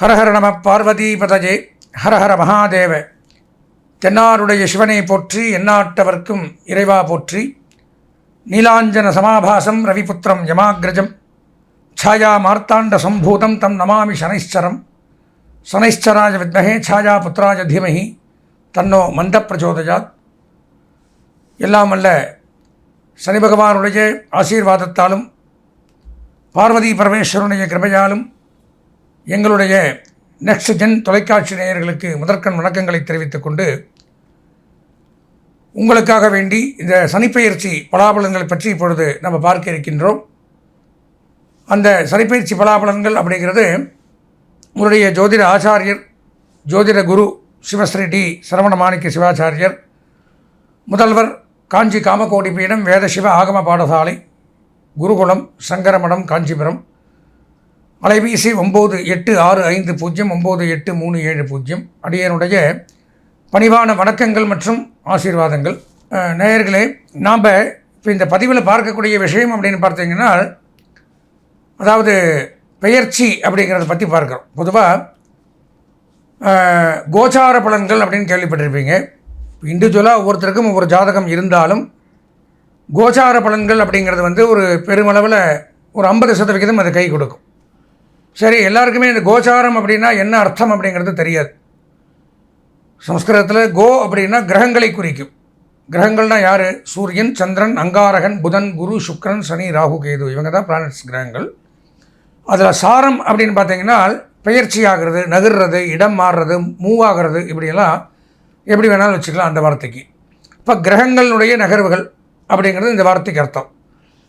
ஹரஹர நம பார்வதி பதஜே ஹரஹர மகாதேவ தென்னாருடைய சிவனை போற்றி எந்நாட்டவர்க்கும் இறைவா போற்றி நீலாஞ்சன சமாபாசம் ரவிபுத்திரம் யமாகிரஜம் ಛಾಯಾ ಮಾರ್ತಾಂಡ ಸಂಭೂತಂ ತಂ ನಮಾಮಿ ಶನೈಶ್ಚರಂ ಶನೈಶ್ಚರಾಯ ವಿದ್ಮಹೇ ಛಾಯಾ புத்திராய தீமஹி தன்னோ மந்த பிரச்சோதயாத் எல்லாம் அல்ல சனி பகவானுடைய ஆசீர்வாதத்தாலும் பார்வதி பரமேஸ்வரனுடைய கிருபையாலும் எங்களுடைய நெக்ஸ்ட் ஜென் தொலைக்காட்சி நேயர்களுக்கு முதற்கண் வணக்கங்களை தெரிவித்துக் கொண்டு உங்களுக்காக வேண்டி இந்த சனிப்பெயர்ச்சி பலாபலன்களை பற்றி இப்பொழுது நம்ம பார்க்க இருக்கின்றோம். அந்த சனிப்பயிற்சி பலாபலன்கள் அப்படிங்கிறது உங்களுடைய ஜோதிட ஆச்சாரியர் ஜோதிட குரு சிவஸ்ரீ டி சரவண மாணிக்க சிவாச்சாரியர் முதல்வர் காஞ்சி காமகோடி பீடம் வேத சிவ ஆகம பாடசாலை குருகுலம் சங்கரமடம் காஞ்சிபுரம் அலைபேசி ஒம்பது எட்டு ஆறு ஐந்து பூஜ்ஜியம் ஒம்பது எட்டு மூணு ஏழு பூஜ்ஜியம். அடியனுடைய பணிவான வணக்கங்கள் மற்றும் ஆசீர்வாதங்கள். நேயர்களே நாம் இப்போ இந்த பதிவில் பார்க்கக்கூடிய விஷயம் அப்படின்னு பார்த்தீங்கன்னா அதாவது பெயர்ச்சி அப்படிங்கிறத பற்றி பார்க்குறோம். பொதுவாக கோச்சார பலன்கள் அப்படின்னு கேள்விப்பட்டிருப்பீங்க. இண்டிவிஜுவலாக ஒவ்வொருத்தருக்கும் ஒவ்வொரு ஜாதகம் இருந்தாலும் கோச்சார பலன்கள் அப்படிங்கிறது வந்து ஒரு பெருமளவில் ஒரு ஐம்பது சதவிகிதம் அது கை கொடுக்கும். சரி எல்லாருக்குமே இந்த கோச்சாரம் அப்படின்னா என்ன அர்த்தம் அப்படிங்கிறது தெரியாது. சம்ஸ்கிருதத்தில் கோ அப்படின்னா கிரகங்களை குறிக்கும். கிரகங்கள்னா யார்? சூரியன் சந்திரன் அங்காரகன் புதன் குரு சுக்ரன் சனி ராகு கேது. இவங்க தான் பிளானட்ஸ் கிரகங்கள். அதில் சாரம் அப்படின்னு பார்த்தீங்கன்னா பெயர்ச்சி ஆகிறது நகர்றது இடம் மாறுறது மூவ் ஆகிறது இப்படியெல்லாம் எப்படி வேணாலும் வச்சுக்கலாம் அந்த வார்த்தைக்கு. இப்போ கிரகங்களுடைய நகர்வுகள் அப்படிங்கிறது இந்த வார்த்தைக்கு அர்த்தம்.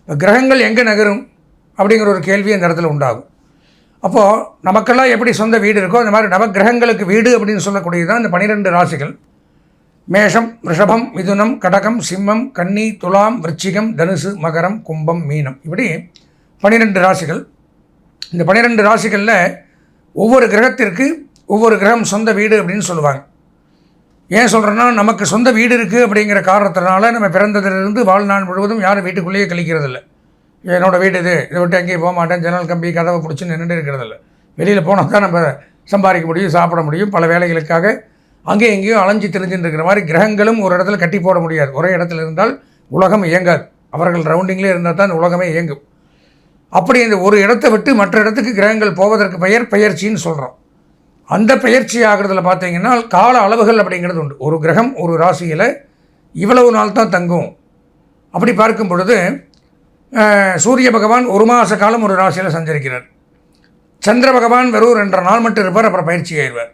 இப்போ கிரகங்கள் எங்கே நகரும் அப்படிங்கிற ஒரு கேள்வி அந்த இடத்துல உண்டாகும். அப்போது நமக்கெல்லாம் எப்படி சொந்த வீடு இருக்கோ அந்த மாதிரி நவக்கிரகங்களுக்கு வீடு அப்படின்னு சொல்லக்கூடியது தான் இந்த பனிரெண்டு ராசிகள். மேஷம் ரிஷபம் மிதுனம் கடகம் சிம்மம் கன்னி துலாம் விருச்சிகம் தனுசு மகரம் கும்பம் மீனம். இப்படி பனிரெண்டு ராசிகள். இந்த பனிரெண்டு ராசிகளில் ஒவ்வொரு கிரகத்திற்கு ஒவ்வொரு கிரகம் சொந்த வீடு அப்படின்னு சொல்லுவாங்க. ஏன் சொல்கிறேன்னா நமக்கு சொந்த வீடு இருக்குது அப்படிங்கிற காரணத்தினால நம்ம பிறந்ததிலிருந்து வாழ்நாள் முழுவதும் யாரும் வீட்டுக்குள்ளேயே கழிக்கிறதில்ல. என்னோடய வீடு இது. இதை விட்டு எங்கேயும் போக மாட்டேன். ஜன்னல் கம்பி கதவை பிடிச்சி நின்றுட்டு இருக்கிறதில்ல. வெளியில் போனால் தான் நம்ம சம்பாதிக்க முடியும் சாப்பிட முடியும். பல வேலைகளுக்காக அங்கேயும் எங்கேயும் அலைஞ்சு தெரிஞ்சுட்டு இருக்கிற மாதிரி கிரகங்களும் ஒரு இடத்துல கட்டி போட முடியாது. ஒரே இடத்துல இருந்தால் உலகம் இயங்காது. அவர்கள் ரவுண்டிங்லேயே இருந்தால் தான் உலகமே இயங்கும். அப்படி இந்த ஒரு இடத்தை விட்டு மற்ற இடத்துக்கு கிரகங்கள் போவதற்கு பெயர் பெயர்ச்சின்னு சொல்கிறோம் அந்த பெயர்ச்சி ஆகிறதுல பார்த்தீங்கன்னா கால அளவுகள் அப்படிங்கிறது உண்டு. ஒரு கிரகம் ஒரு ராசியில் இவ்வளவு நாள் தான் தங்கும். அப்படி பார்க்கும் பொழுது சூரிய பகவான் ஒரு மாத காலம் ஒரு ராசியில் சஞ்சரிக்கிறார். சந்திர பகவான் வெறும் ரெண்டரை நாள் மட்டும் இருப்பார் அப்புறம் பயிற்சி ஆயிடுவார்.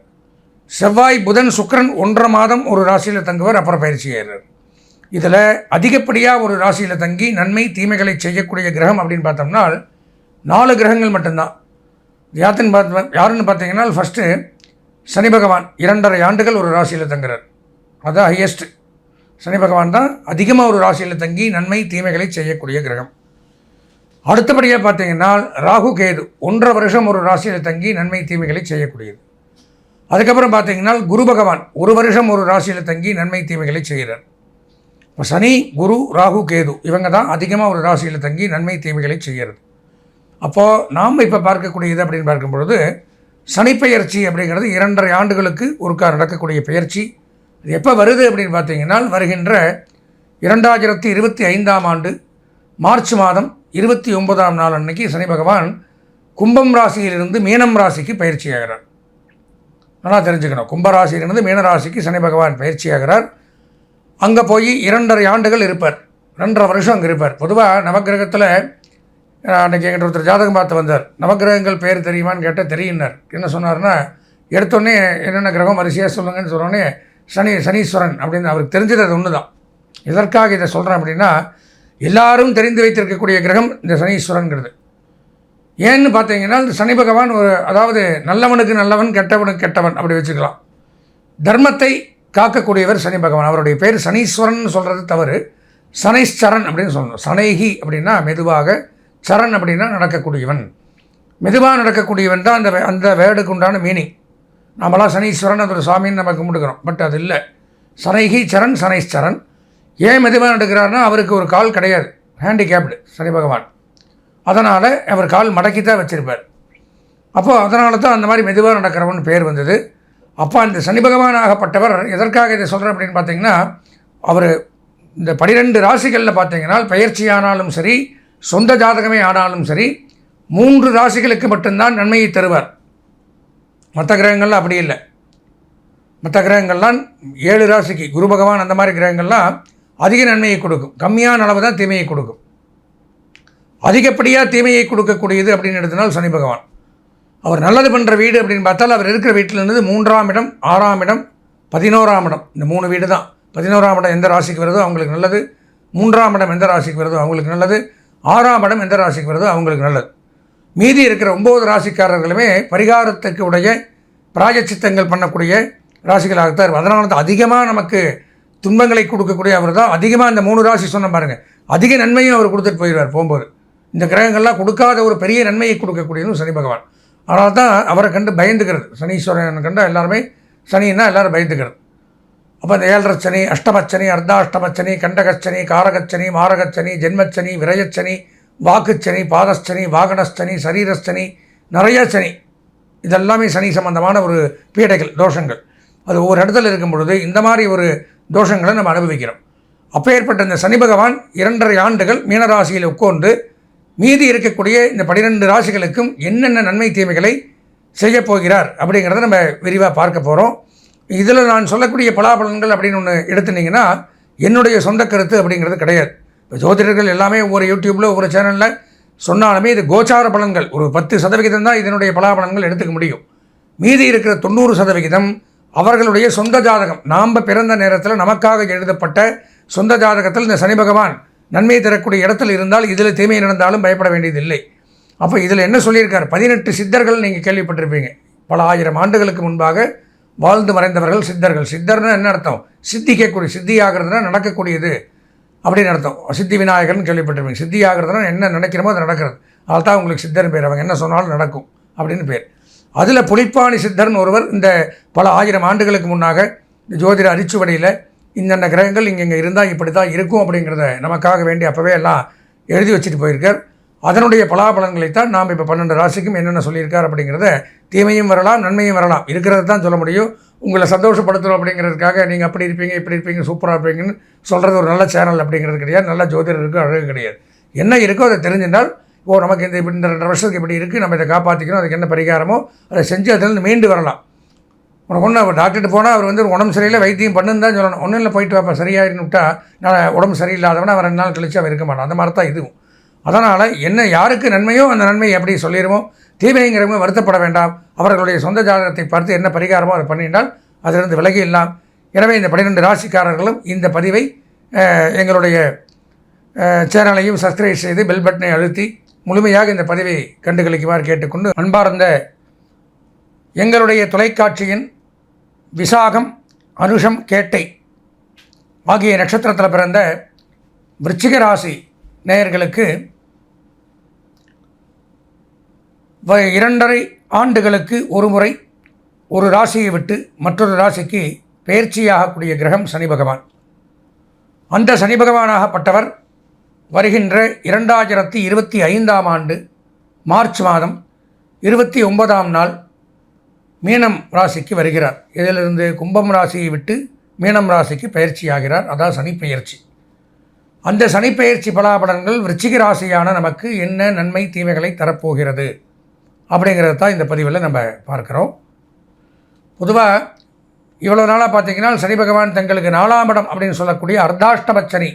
செவ்வாய் புதன் சுக்கிரன் ஒன்றரை மாதம் ஒரு ராசியில் தங்குவார் அப்புறம் பயிற்சி ஆயிடுவார். இதில் அதிகப்படியாக ஒரு ராசியில் தங்கி நன்மை தீமைகளை செய்யக்கூடிய கிரகம் அப்படின்னு பார்த்தோம்னா நாலு கிரகங்கள் மட்டும்தான். யாத்தின் பார்த்து யாருன்னு பார்த்தீங்கன்னா ஃபஸ்ட்டு சனி பகவான் இரண்டரை ஆண்டுகள் ஒரு ராசியில் தங்குறார். அதுதான் ஹையஸ்ட் சனி பகவான் தான் அதிகமாக ஒரு ராசியில் தங்கி நன்மை தீமைகளை செய்யக்கூடிய கிரகம். அடுத்தபடியாக பார்த்தீங்கன்னா ராகு கேது ஒன்றரை வருஷம் ஒரு ராசியில் தங்கி நன்மை தீமைகளை செய்யக்கூடியது. அதுக்கப்புறம் பார்த்தீங்கன்னா குரு பகவான் ஒரு வருஷம் ஒரு ராசியில் தங்கி நன்மை தீமைகளை செய்கிறார். இப்போ சனி குரு ராகு கேது இவங்க தான் அதிகமாக ஒரு ராசியில் தங்கி நன்மை தீமைகளை செய்கிறது. அப்போது நாம் இப்போ பார்க்கக்கூடியது அப்படின்னு பார்க்கும் பொழுது சனிப்பெயர்ச்சி அப்படிங்கிறது இரண்டரை ஆண்டுகளுக்கு ஒருக்கா நடக்கக்கூடிய பெயர்ச்சி. அது எப்போ வருது அப்படின்னு பார்த்தீங்கன்னா வருகின்ற இரண்டாயிரத்தி இருபத்தி ஐந்தாம் ஆண்டு மார்ச் மாதம் இருபத்தி ஒன்பதாம் நாள் அன்னைக்கு சனி பகவான் கும்பம் ராசியிலிருந்து மீனம் ராசிக்கு பயிற்சி ஆகிறார் நல்லா தெரிஞ்சுக்கணும். கும்பராசியிலிருந்து மீனராசிக்கு சனி பகவான் பயிற்சி ஆகிறார் அங்கே போய் இரண்டரை ஆண்டுகள் இருப்பார். ரெண்டரை வருஷம் அங்கே இருப்பார். பொதுவாக நவக்கிரகத்தில் அன்றைக்கி எங்கிட்ட ஒருத்தர் ஜாதகம் பார்த்து வந்தார். நவக்கிரகங்கள் பேர் தெரியுமான்னு கேட்டால் தெரியுன்னார் என்ன சொன்னார்னா எடுத்தோடனே என்னென்ன கிரகம் வரிசையாக சொல்லுங்கன்னு சொன்னோடனே சனி சனீஸ்வரன் அப்படின்னு அவருக்கு தெரிஞ்சது அது ஒன்று தான் எதற்காக இதை சொல்கிறேன் அப்படின்னா எல்லாரும் தெரிந்து வைத்திருக்கக்கூடிய கிரகம் இந்த சனீஸ்வரன்கிறது. ஏன்னு பார்த்தீங்கன்னா இந்த சனி பகவான் ஒரு அதாவது நல்லவனுக்கு நல்லவன் கெட்டவனுக்கு கெட்டவன் அப்படி வச்சுக்கலாம். தர்மத்தை காக்கக்கூடியவர் சனி பகவான். அவருடைய பேர் சனீஸ்வரன் சொல்கிறது தவறு. சனைஸ்சரன் அப்படின்னு சொல்லணும். சனைகி அப்படின்னா மெதுவாக சரண் அப்படின்னா நடக்கக்கூடியவன். மெதுவாக நடக்கக்கூடியவன் தான் அந்த வே- அந்த வேர்டுக்கு உண்டான மீனிங் நம்மளாம் சனீஸ்வரன் அது ஒரு சாமின்னு நம்ம கும்பிட்டுக்கிறோம். பட் அது இல்லை. சனைகி சரண் சனைஸ்சரன் ஏன் மெதுவாக நடக்கிறாருன்னா அவருக்கு ஒரு கால் கிடையாது. ஹேண்டிகேப்டு சனி பகவான். அதனால் அவர் கால் மடக்கி தான் வச்சிருப்பார். அப்போது அதனால தான் அந்த மாதிரி மெதுவாக நடக்கிறவன் பேர் வந்தது. அப்போ அந்த சனி பகவான் ஆகப்பட்டவர் எதற்காக இதை சொல்கிறேன் அப்படின்னு பார்த்தீங்கன்னா அவர் இந்த பனிரெண்டு ராசிகளில் பார்த்தீங்கன்னா பயிற்சி ஆனாலும் சரி சொந்த ஜாதகமே ஆனாலும் சரி மூன்று ராசிகளுக்கு மட்டும்தான் நன்மையை தருவார். மற்ற கிரகங்கள்லாம் அப்படி இல்லை. மற்ற கிரகங்கள்லாம் ஏழு ராசிக்கு குரு பகவான் அந்த மாதிரி கிரகங்கள்லாம் அதிக நன்மையை கொடுக்கும். கம்மியான அளவு தான் தீமையை கொடுக்கும். அதிகப்படியாக தீமையை கொடுக்கக்கூடியது அப்படின்னு எடுத்தனால் சனி பகவான். அவர் நல்லது பண்ணுற வீடு அப்படின்னு பார்த்தால் அவர் இருக்கிற வீட்டில் இருந்தது மூன்றாம் இடம் ஆறாம் இடம் பதினோராம் இடம். இந்த மூணு வீடு தான். பதினோராம் இடம் எந்த ராசிக்கு வருதோ அவங்களுக்கு நல்லது. மூன்றாம் இடம் எந்த ராசிக்கு வருதோ அவங்களுக்கு நல்லது. ஆறாம் இடம் எந்த ராசிக்கு வருதோ அவங்களுக்கு நல்லது. மீதி இருக்கிற ஒம்பது ராசிக்காரர்களுமே பரிகாரத்துக்கு உடைய பிராயச்சித்தங்கள் பண்ணக்கூடிய ராசிகளாகத்தான் இருக்கும் அதனால தான் அதிகமாக நமக்கு துன்பங்களை கொடுக்கக்கூடிய அவர் தான். அதிகமாக இந்த மூணு ராசி சொன்ன பாருங்கள் அதிக நன்மையும் அவர் கொடுத்துட்டு போயிடுவார் போகும்போது. இந்த கிரகங்கள்லாம் கொடுக்காத ஒரு பெரிய நன்மையை கொடுக்கக்கூடியதும் சனி பகவான். அதனால தான் அவரை கண்டு பயந்துக்கிறது. சனீஸ்வரன் கண்டு எல்லாருமே சனின்னா எல்லாரும் பயந்துக்கிறது. அப்போ இந்த ஏழரை சனி அஷ்டமச்சனி அர்த்தாஷ்டமச்சனி கண்டகச்சனி காரகச்சனி மாரகச்சனி ஜென்மச்சனி விரயச்சனி வாக்குச்சனி பாதச்சனி வாகனச்சனி சரீரச்சனி நிறைய சனி. இதெல்லாமே சனி சம்பந்தமான ஒரு பீடைகள் தோஷங்கள். அது ஒவ்வொரு இடத்துல இருக்கும் பொழுது இந்த மாதிரி ஒரு தோஷங்களை நம்ம அனுபவிக்கிறோம். அப்பேற்பட்ட இந்த சனி பகவான் இரண்டரை ஆண்டுகள் மீனராசியில் உட்கொண்டு மீதி இருக்கக்கூடிய இந்த பனிரெண்டு ராசிகளுக்கும் என்னென்ன நன்மை தீமைகளை செய்யப் போகிறார் அப்படிங்கிறத நம்ம விரிவாக பார்க்க போகிறோம் இதில் நான் சொல்லக்கூடிய பலாபலன்கள் அப்படின்னு ஒன்று எடுத்துனீங்கன்னா என்னுடைய சொந்த கருத்து அப்படிங்கிறது கிடையாது. இப்போ ஜோதிடர்கள் எல்லாமே ஒவ்வொரு யூடியூப்பில் ஒவ்வொரு சேனலில் சொன்னாலுமே இது கோச்சார பலன்கள். ஒரு பத்து சதவிகிதம் தான் இதனுடைய பலாபலன்கள் எடுத்துக்க முடியும். மீதி இருக்கிற தொண்ணூறு சதவிகிதம் அவர்களுடைய சொந்த ஜாதகம். நாம் பிறந்த நேரத்தில் நமக்காக எழுதப்பட்ட சொந்த ஜாதகத்தில் இந்த சனி பகவான் நன்மை தரக்கூடிய இடத்துல இருந்தால் இதில் தீமை நடந்தாலும் பயப்பட வேண்டியதில்லை. அப்போ இதில் என்ன சொல்லியிருக்கார்? பதினெட்டு சித்தர்கள் நீங்கள் கேள்விப்பட்டிருப்பீங்க. பல ஆயிரம் ஆண்டுகளுக்கு முன்பாக வாழ்ந்து மறைந்தவர்கள் சித்தர்கள். சித்தர்னா என்ன அர்த்தம்? சித்திக்கக்கூடிய சித்தி ஆகிறதுனா நடக்கக்கூடியது. அப்படின்னு அர்த்தம். சித்தி விநாயகர்னு கேள்விப்பட்டிருப்பீங்க. சித்தி ஆகிறதுனா என்ன நினைக்கிறோமோ அது நடக்கிறது. அதுதான் உங்களுக்கு சித்தர்னு பேர். அவங்க என்ன சொன்னாலும் நடக்கும். அப்படின்னு பேர். அதில் புலிப்பாணி சித்தர்னு ஒருவர் இந்த பல ஆயிரம் ஆண்டுகளுக்கு முன்னாக ஜோதிட அரிச்சுவடையில் இந்தந்த கிரகங்கள் இங்கே இங்கே இருந்தால் இப்படி தான் இருக்கும் அப்படிங்கிறத நமக்காக வேண்டி அப்போவே எல்லாம் எழுதி வச்சுட்டு போயிருக்கார். அதனுடைய பலாபலன்களைத்தான் நாம் இப்போ பன்னெண்டு ராசிக்கும் என்னென்ன சொல்லியிருக்கார் அப்படிங்கிறத தீமையும் வரலாம் நன்மையும் வரலாம். இருக்கிறத தான் சொல்ல முடியும். உங்களை சந்தோஷப்படுத்தணும் அப்படிங்கிறதுக்காக நீங்கள் அப்படி இருப்பீங்க இப்படி இருப்பீங்க சூப்பராக இருப்பீங்கன்னு சொல்கிறது ஒரு நல்ல சேனல் அப்படிங்கிறது கிடையாது. நல்ல ஜோதிடருக்கு அழகு கிடையாது. என்ன இருக்கோ அதை தெரிஞ்சிருந்தால் ஓ நமக்கு இந்த இப்படி இந்த ரெண்டு வருஷத்துக்கு இப்படி இருக்குது நம்ம இதை காப்பாற்றிக்கணும் அதுக்கு என்ன பரிகாரமோ அதை செஞ்சு அதிலிருந்து மீண்டு வரலாம். உனக்கு ஒன்று அவர் டாக்டர்கிட்ட போனால் அவர் வந்து உடம்பு சரியில்லை வைத்தியம் பண்ணுன்னு தான் சொல்லணும். ஒன்றும் இல்லை போயிட்டு வாப்பா சரியாயின்னு விட்டா நான் உடம்பு சரியில்லாதவன அவன் ரெண்டு நாள் கழிச்சு அவன் இருக்க மாட்டான். அந்த மாதிரி தான் இதுவும். அதனால் என்ன யாருக்கு நன்மையோ அந்த நன்மையை எப்படி சொல்லிடுவோம்? தீமைங்கிறவங்க வருத்தப்பட வேண்டாம். அவர்களுடைய சொந்த ஜாதகத்தை பார்த்து என்ன பரிகாரமோ அதை பண்ணிட்டால் அதிலிருந்து விலகி இல்லாம் எனவே இந்த பன்னிரெண்டு ராசிக்காரர்களும் இந்த பதிவை எங்களுடைய சேனலையும் சப்ஸ்கிரைப் செய்து பெல் பட்டனை அழுத்தி முழுமையாக இந்த பதிவை கண்டுகளிக்குமாறு கேட்டுக்கொண்டு அன்பார்ந்த எங்களுடைய தொலைக்காட்சியின் விசாகம் அனுஷம் கேட்டை ஆகிய நட்சத்திரத்தில் பிறந்த விருச்சிக ராசி நேயர்களுக்கு வ- இரண்டரை ஆண்டுகளுக்கு ஒரு முறை ஒரு ராசியை விட்டு மற்றொரு ராசிக்கு பெயர்ச்சியாகக்கூடிய கிரகம் சனி பகவான். அந்த சனி பகவானாகப்பட்டவர் வருகின்ற இரண்டாயிரத்தி இருபத்தி ஐந்தாம் ஆண்டு மார்ச் மாதம் இருபத்தி ஒன்பதாம் நாள் மீனம் ராசிக்கு வருகிறார். இதிலிருந்து கும்பம் ராசியை விட்டு மீனம் ராசிக்கு பயிற்சியாகிறார். அதான் சனிப்பெயர்ச்சி. அந்த சனிப்பெயர்ச்சி பலாபலன்கள் விருச்சிக ராசியான நமக்கு என்ன நன்மை தீமைகளை தரப்போகிறது அப்படிங்கிறது தான் இந்த பதிவில் நம்ம பார்க்குறோம். பொதுவாக இவ்வளோ நாளாக பார்த்தீங்கன்னா சனி பகவான் தங்களுக்கு நாலாம் இடம் அப்படின்னு சொல்லக்கூடிய அர்த்தாஷ்டம சனி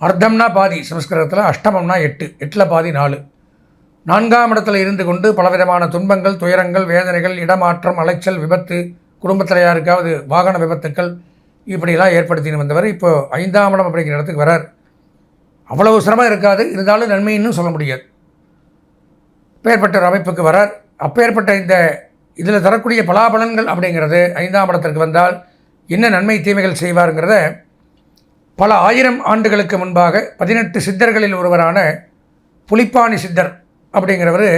அர்த்தம்னா பாதி சமஸ்கிருதத்தில் அஷ்டமம்னா எட்டு எட்டில் பாதி நாலு. நான்காம் இடத்துல இருந்து கொண்டு பலவிதமான துன்பங்கள் துயரங்கள் வேதனைகள் இடமாற்றம் அலைச்சல் விபத்து குடும்பத்தில் யாருக்காவது வாகன விபத்துக்கள் இப்படியெல்லாம் ஏற்படுத்தின்னு வந்தவர் இப்போ ஐந்தாம் இடம் அப்படிங்கிற இடத்துக்கு வரார். அவ்வளவு சிரமம் இருக்காது இருந்தாலும் நன்மைன்னு சொல்ல முடியாது. அப்பேற்பட்ட ஒரு அமைப்புக்கு வரார். அப்பேற்பட்ட இந்த இதில் தரக்கூடிய பலாபலன்கள் அப்படிங்கிறது ஐந்தாம் இடத்திற்கு வந்தால் என்ன நன்மை தீமைகள் செய்வாருங்கிறத பல ஆயிரம் ஆண்டுகளுக்கு முன்பாக பதினெட்டு சித்தர்களில் ஒருவரான புலிப்பாணி சித்தர் அப்படிங்கிறவர்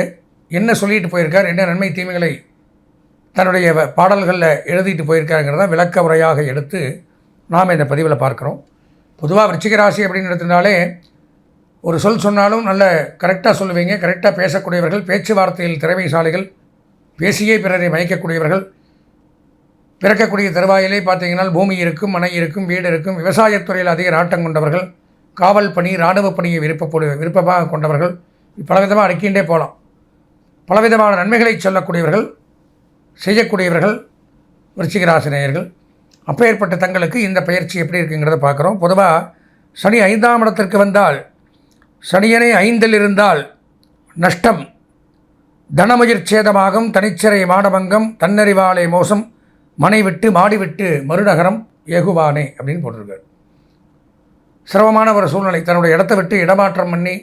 என்ன சொல்லிட்டு போயிருக்கார் என்ன நன்மை தீமைகளை தன்னுடைய வ- பாடல்களில் எழுதிட்டு போயிருக்காருங்கிறத விளக்க உரையாக எடுத்து நாம் இந்த பதிவில் பார்க்குறோம். பொதுவாக விருச்சிக ராசி அப்படின்னு எடுத்திருந்தாலே ஒரு சொல் சொன்னாலும் நல்ல கரெக்டாக சொல்லுவீங்க கரெக்டாக பேசக்கூடியவர்கள் பேச்சுவார்த்தையில் திறமைசாலிகள் பேசியே பிறரை மயக்கக்கூடியவர்கள் பிறக்கக்கூடிய தருவாயிலே பார்த்தீங்கன்னா பூமி இருக்கும் மனை இருக்கும் வீடு இருக்கும். விவசாயத்துறையில் அதிக நாட்டம் கொண்டவர்கள் காவல் பணி இராணுவ பணியை விருப்பப்படு விருப்பமாக கொண்டவர்கள் பலவிதமாக அடுக்கின்றே போகலாம் பலவிதமான நன்மைகளை சொல்லக்கூடியவர்கள் செய்யக்கூடியவர்கள் விருச்சிகராசினியர்கள். அப்பேற்பட்ட தங்களுக்கு இந்த பயிற்சி எப்படி இருக்குங்கிறத பார்க்குறோம். பொதுவாக சனி ஐந்தாம் இடத்திற்கு வந்தால் சனியனை ஐந்தில் இருந்தால் நஷ்டம் தனமுயிர் சேதமாகும் தனிச்சிறை மாடபங்கம் தன்னறிவாலை மோசம் மனை விட்டு மாடி விட்டு மறுநகரம் ஏகுவானே அப்படின்னு போட்டிருக்கார். சிரமமான ஒரு சூழ்நிலை. தன்னுடைய இடத்தை விட்டு இடமாற்றம் பண்ணி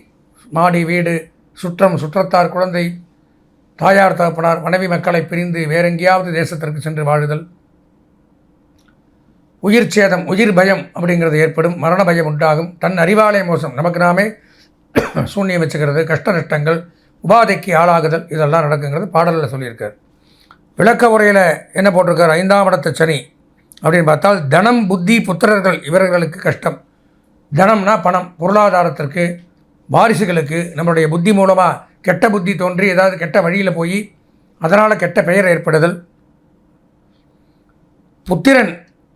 மாடி வீடு சுற்றம் சுற்றத்தார் குழந்தை தாயார் தகப்பனார் மனைவி மக்களை பிரிந்து வேறெங்கேயாவது தேசத்திற்கு சென்று வாழுதல். உயிர் சேதம் உயிர் பயம் அப்படிங்கிறது ஏற்படும். மரண பயம் உண்டாகும். தன் அறிவாலய மோசம். நமக்கு நாமே சூன்யம் வச்சுக்கிறது. கஷ்ட நஷ்டங்கள் உபாதைக்கு ஆளாகுதல். இதெல்லாம் நடக்குங்கிறது பாடலில் சொல்லியிருக்கார். விளக்க உரையில் என்ன போட்டிருக்கார்? ஐந்தாம் இடத்து சனி அப்படின்னு பார்த்தால் தனம் புத்தி புத்திரர்கள் இவர்களுக்கு கஷ்டம். தனம்னா பணம் பொருளாதாரத்திற்கு வாரிசுகளுக்கு நம்மளுடைய புத்தி மூலமாக கெட்ட புத்தி தோன்றி ஏதாவது கெட்ட வழியில் போய் அதனால் கெட்ட பெயர் ஏற்படுதல். புத்திரன்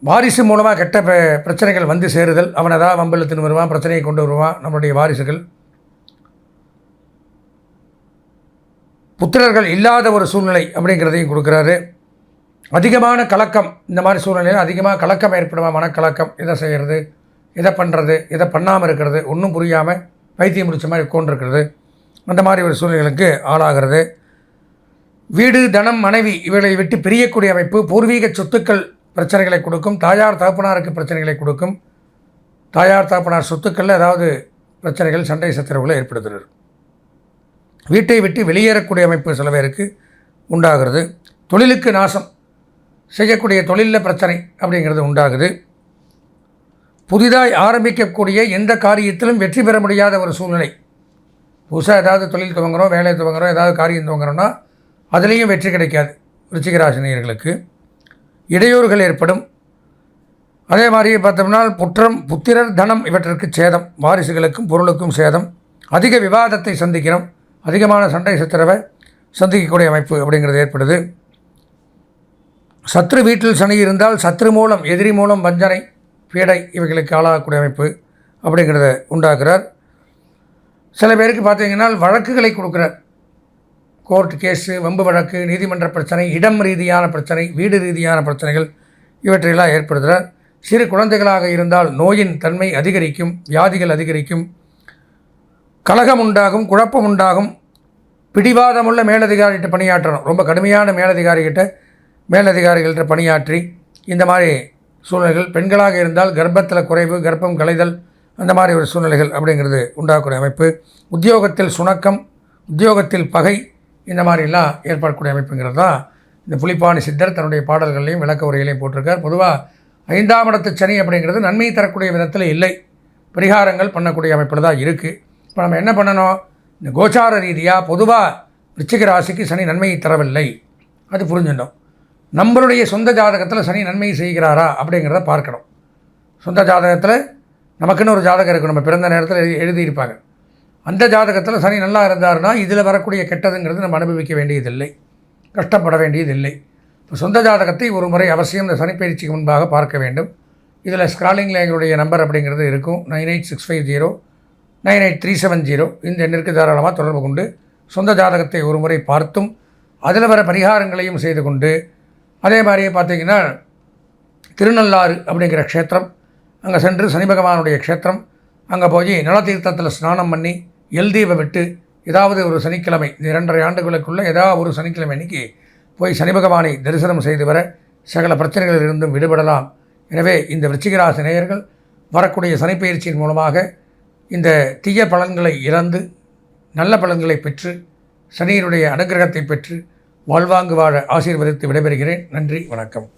வாரிசு மூலமாக கெட்ட பிரச்சனைகள் வந்து சேருதல். அவன் ஏதாவது வம்பலத்தின் வருவான் பிரச்சனையை கொண்டு வருவான் நம்மளுடைய வாரிசுகள். புத்திரர்கள் இல்லாத ஒரு சூழ்நிலை அப்படிங்கிறதையும் கொடுக்குறாரு. அதிகமான கலக்கம் இந்த மாதிரி சூழ்நிலையில் அதிகமாக கலக்கம் ஏற்படுமா மனக்கலக்கம்? இதை செய்கிறது இதை பண்ணுறது இதை பண்ணாமல் இருக்கிறது? ஒன்றும் புரியாமல் வைத்தியம் முடித்த மாதிரி உட்கொண்டிருக்கிறது அந்த மாதிரி ஒரு சூழ்நிலைகளுக்கு ஆளாகிறது. வீடு தனம் மனைவி இவர்களை விட்டு பிரியக்கூடிய அமைப்பு பூர்வீக சொத்துக்கள் பிரச்சனைகளை கொடுக்கும் தாயார் தகப்பனாருக்கு பிரச்சனைகளை கொடுக்கும். தாயார் தகப்பனார் சொத்துக்களில் ஏதாவது பிரச்சனைகள் சண்டை சத்திரவுகளை ஏற்படுத்துகிறது. வீட்டை விட்டு வெளியேறக்கூடிய அமைப்பு சில பேருக்கு உண்டாகிறது. தொழிலுக்கு நாசம் செய்யக்கூடிய தொழிலில் பிரச்சனை அப்படிங்கிறது உண்டாகுது. புதிதாக ஆரம்பிக்கக்கூடிய எந்த காரியத்திலும் வெற்றி பெற முடியாத ஒரு சூழ்நிலை. புதுசாக ஏதாவது தொழில் துவங்குகிறோம் வேலை துவங்குறோம் ஏதாவது காரியம் துவங்குறோன்னா அதுலேயும் வெற்றி கிடைக்காது ருச்சிகராசினியர்களுக்கு இடையூறுகள் ஏற்படும். அதே மாதிரி பார்த்தோம்னா புற்றம் புத்திரர் தனம் இவற்றிற்கு சேதம் வாரிசுகளுக்கும் பொருளுக்கும் சேதம். அதிக விவாதத்தை சந்திக்கிறோம். அதிகமான சண்டை சத்திரவை சந்திக்கக்கூடிய அமைப்பு அப்படிங்கிறது ஏற்படுது. சத்ரு வீட்டில் சனி இருந்தால் சத்ரு மூலம் எதிரி மூலம் வஞ்சனை பீடை இவைகளுக்கு ஆளாகக்கூடிய அமைப்பு அப்படிங்கிறத உண்டாக்குறார். சில பேருக்கு பார்த்தீங்கன்னா வழக்குகளை கொடுக்குறார். கோர்ட் கேஸு வம்பு வழக்கு நீதிமன்ற பிரச்சனை இடம் ரீதியான பிரச்சனை வீடு ரீதியான பிரச்சனைகள் இவற்றையெல்லாம் ஏற்படுத்துகிறார் சிறு குழந்தைகளாக இருந்தால் நோயின் தன்மை அதிகரிக்கும் வியாதிகள் அதிகரிக்கும் கலகம் உண்டாகும் குழப்பம் உண்டாகும் பிடிவாதமுள்ள மேலதிகாரிகிட்ட பணியாற்றணும். ரொம்ப கடுமையான மேலதிகாரிகிட்ட மேலதிகாரிகள்கிட்ட பணியாற்றி இந்த மாதிரி சூழ்நிலைகள் பெண்களாக இருந்தால் கர்ப்பத்தில் குறைவு கர்ப்பம் கலைதல் அந்த மாதிரி ஒரு சூழ்நிலைகள் அப்படிங்கிறது உண்டாகக்கூடிய அமைப்பு. உத்தியோகத்தில் சுணக்கம் உத்தியோகத்தில் பகை இந்த மாதிரிலாம் ஏற்படக்கூடிய அமைப்புங்கிறது தான் இந்த புலிப்பாணி சித்தர் தன்னுடைய பாடல்களையும் விளக்க உரைகளையும் போட்டிருக்கார். பொதுவாக ஐந்தாம் இடத்து சனி அப்படிங்கிறது நன்மை தரக்கூடிய விதத்தில் இல்லை. பரிகாரங்கள் பண்ணக்கூடிய அமைப்பில் தான் இருக்குது இப்போ நம்ம என்ன பண்ணணும்? இந்த கோச்சார ரீதியாக பொதுவாக ரிச்சிக ராசிக்கு சனி நன்மையை தரவில்லை. அது புரிஞ்சிடணும் நம்மளுடைய சொந்த ஜாதகத்தில் சனி நன்மை செய்கிறாரா அப்படிங்கிறத பார்க்கணும். சொந்த ஜாதகத்தில் நமக்குன்னு ஒரு ஜாதகம் இருக்கும் நம்ம பிறந்த நேரத்தில் எழுதியிருப்பாங்க. அந்த ஜாதகத்தில் சனி நல்லா இருந்தாருன்னா இதில் வரக்கூடிய கெட்டதுங்கிறது நம்ம அனுபவிக்க வேண்டியதில்லை. கஷ்டப்பட வேண்டியதில்லை. இப்போ சொந்த ஜாதகத்தை ஒரு முறை அவசியம் இந்த சனிப்பயிற்சிக்கு முன்பாக பார்க்க வேண்டும். இதில் ஸ்க்ராலிங்கில் எங்களுடைய நம்பர் அப்படிங்கிறது இருக்கும். Nine eight six five zero nine eight three seven zero இந்த எண்ணிற்கு தாராளமாக தொடர்பு கொண்டு சொந்த ஜாதகத்தை ஒரு முறை பார்த்தும் அதில் வர பரிகாரங்களையும் செய்து கொண்டு அதே மாதிரியே பார்த்திங்கன்னா திருநள்ளாறு அப்படிங்கிற க்ஷேத்திரம் அங்கே சென்று சனி பகவானுடைய க்ஷேத்திரம் அங்கே போய் நலத்தீர்த்தத்தில் ஸ்நானம் பண்ணி எல் தீபம் விட்டு ஏதாவது ஒரு சனிக்கிழமை இந்த இரண்டரை ஆண்டுகளுக்குள்ளே ஏதாவது ஒரு சனிக்கிழமை அன்றைக்கி போய் சனி பகவானை தரிசனம் செய்து வர சகல பிரச்சனைகளில் இருந்தும் விடுபடலாம். எனவே இந்த விருச்சிகராசி நேயர்கள் வரக்கூடிய சனிப்பயிற்சியின் மூலமாக இந்த தீய பலன்களை இறந்து நல்ல பலன்களை பெற்று சனியினுடைய அனுகிரகத்தை பெற்று வாழ்வாங்கு வாழ ஆசீர்வதித்து விடைபெறுகிறேன். நன்றி வணக்கம்.